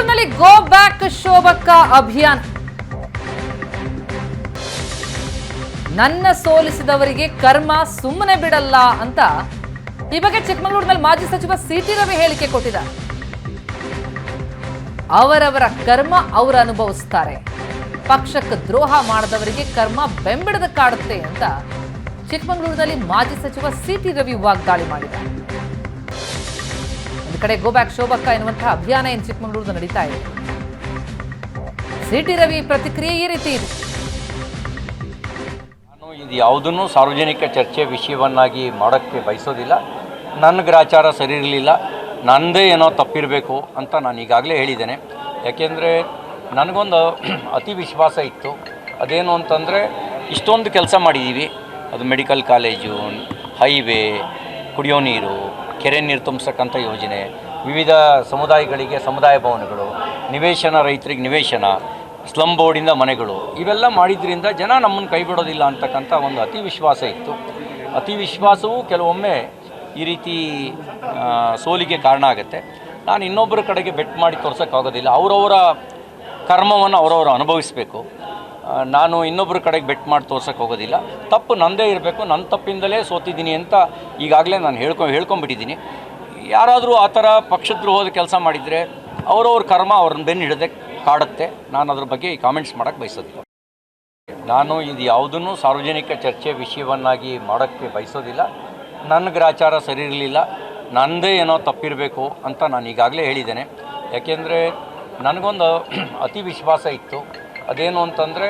ಚಿಕ್ಕಮಗಳೂರಿನಲ್ಲಿ go back ಶೋಭಕ್ಕ ಅಭಿಯಾನ. ನನ್ನ ಸೋಲಿಸಿದವರಿಗೆ ಕರ್ಮ ಸುಮ್ಮನೆ ಬಿಡಲ್ಲ ಅಂತ ಈ ಬಗ್ಗೆ ಚಿಕ್ಕಮಗಳೂರಿನಲ್ಲಿ ಮಾಜಿ ಸಚಿವ ಸಿಟಿ ರವಿ ಹೇಳಿಕೆ ಕೊಟ್ಟಿದ್ದಾರೆ. ಅವರವರ ಕರ್ಮ ಅವರು ಅನುಭವಿಸ್ತಾರೆ. ಪಕ್ಷಕ್ಕೆ ದ್ರೋಹ ಮಾಡದವರಿಗೆ ಕರ್ಮ ಬೆಂಬಿಡದ ಕಾಡುತ್ತೆ ಅಂತ ಚಿಕ್ಕಮಗಳೂರಿನಲ್ಲಿ ಮಾಜಿ ಸಚಿವ ಸಿಟಿ ರವಿ ವಾಗ್ದಾಳಿ ಮಾಡಿದ್ದಾರೆ. ಕಡೆ ಗೋ ಬ್ಯಾಕ್ ಶೋಭಕ್ಕ ಎನ್ನುವಂತಹ ಅಭಿಯಾನ ಏನು ಚಿಕ್ಕಮಗಳೂರಿನಲ್ಲಿ ನಡೀತಾ ಇದೆ. ಸಿಟಿ ರವಿ ಪ್ರತಿಕ್ರಿಯೆ ಈ ರೀತಿ ಇದೆ. ನಾನು ಇದು ಯಾವುದನ್ನು ಸಾರ್ವಜನಿಕ ಚರ್ಚೆ ವಿಷಯವನ್ನಾಗಿ ಮಾಡೋಕ್ಕೆ ಬಯಸೋದಿಲ್ಲ. ನನ್ನ ಗ್ರಾಚಾರ ಸರಿ ಇರಲಿಲ್ಲ. ನನ್ನದೇ ಏನೋ ತಪ್ಪಿರಬೇಕು ಅಂತ ನಾನು ಈಗಾಗಲೇ ಹೇಳಿದ್ದೇನೆ. ಯಾಕೆಂದರೆ ನನಗೊಂದು ಅತಿ ವಿಶ್ವಾಸ ಇತ್ತು. ಅದೇನು ಅಂತಂದರೆ ಇಷ್ಟೊಂದು ಕೆಲಸ ಮಾಡಿದ್ದೀವಿ ಅದು ಮೆಡಿಕಲ್ ಕಾಲೇಜು, ಹೈವೇ ಕುಡಿಯೋ ನೀರು, ಕೆರೆ ನೀರು ತುಂಬಿಸ್ತಕ್ಕಂಥ ಯೋಜನೆ, ವಿವಿಧ ಸಮುದಾಯಗಳಿಗೆ ಸಮುದಾಯ ಭವನಗಳು, ನಿವೇಶನ ರೈತರಿಗೆ ನಿವೇಶನ ಸ್ಲಮ್ ಬೋರ್ಡಿಂದ ಮನೆಗಳು, ಇವೆಲ್ಲ ಮಾಡಿದ್ರಿಂದ ಜನ ನಮ್ಮನ್ನು ಕೈ ಬಿಡೋದಿಲ್ಲ ಅಂತಕ್ಕಂಥ ಒಂದು ಅತಿ ವಿಶ್ವಾಸ ಇತ್ತು. ಅತಿ ವಿಶ್ವಾಸವು ಕೆಲವೊಮ್ಮೆ ಈ ರೀತಿ ಸೋಲಿಗೆ ಕಾರಣ ಆಗುತ್ತೆ. ನಾನು ಇನ್ನೊಬ್ಬರ ಕಡೆಗೆ ಬೆಟ್ ಮಾಡಿ ತೋರ್ಸೋಕ್ಕಾಗೋದಿಲ್ಲ. ಅವರವರ ಕರ್ಮವನ್ನು ಅವರವರು ಅನುಭವಿಸಬೇಕು. ನಾನು ಇನ್ನೊಬ್ಬರ ಕಡೆಗೆ ಬೆಟ್ ಮಾಡಿ ತೋರ್ಸೋಕ್ಕೆ ಹೋಗೋದಿಲ್ಲ. ತಪ್ಪು ನಂದೇ ಇರಬೇಕು ನನ್ನ ತಪ್ಪಿಂದಲೇ ಸೋತಿದ್ದೀನಿ ಅಂತ ಈಗಾಗಲೇ ನಾನು ಹೇಳ್ಕೊ, ಹೇಳ್ಕೊಂಬಿಟ್ಟಿದ್ದೀನಿ. ಯಾರಾದರೂ ಆ ಥರ ಪಕ್ಷದ್ರೋಹದ ಕೆಲಸ ಮಾಡಿದರೆ ಅವರವ್ರ ಕರ್ಮ ಅವ್ರನ್ನ ಬೆನ್ನು ಹಿಡದೆ ಕಾಡುತ್ತೆ. ನಾನು ಅದ್ರ ಬಗ್ಗೆ ಈ ಕಾಮೆಂಟ್ಸ್ ಮಾಡೋಕ್ಕೆ ಬಯಸೋದಿಲ್ಲ. ನಾನು ಇದು ಯಾವುದನ್ನು ಸಾರ್ವಜನಿಕ ಚರ್ಚೆ ವಿಷಯವನ್ನಾಗಿ ಮಾಡೋಕ್ಕೆ ಬಯಸೋದಿಲ್ಲ. ನನ್ನ ಗ್ರಾಚಾರ ಸರಿ ಇರಲಿಲ್ಲ. ನನ್ನದೇ ಏನೋ ತಪ್ಪಿರಬೇಕು ಅಂತ ನಾನು ಈಗಾಗಲೇ ಹೇಳಿದ್ದೇನೆ. ಯಾಕೆಂದರೆ ನನಗೊಂದು ಅತಿ ವಿಶ್ವಾಸ ಇತ್ತು. ಅದೇನು ಅಂತಂದರೆ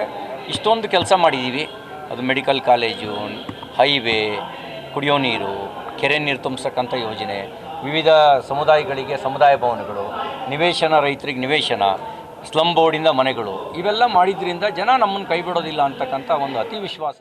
ಇಷ್ಟೊಂದು ಕೆಲಸ ಮಾಡಿದ್ದೀವಿ ಅದು ಮೆಡಿಕಲ್ ಕಾಲೇಜು, ಹೈವೇ, ಕುಡಿಯೋ ನೀರು, ಕೆರೆ ನೀರು ತುಂಬಿಸ್ತಕ್ಕಂಥ ಯೋಜನೆ, ವಿವಿಧ ಸಮುದಾಯಗಳಿಗೆ ಸಮುದಾಯ ಭವನಗಳು, ನಿವೇಶನ ರೈತರಿಗೆ ನಿವೇಶನ ಸ್ಲಮ್ ಬೋರ್ಡಿಂದ ಮನೆಗಳು, ಇವೆಲ್ಲ ಮಾಡಿದ್ರಿಂದ ಜನ ನಮ್ಮನ್ನು ಕೈ ಬಿಡೋದಿಲ್ಲ ಅಂತಕ್ಕಂಥ ಒಂದು ಅತಿ ವಿಶ್ವಾಸ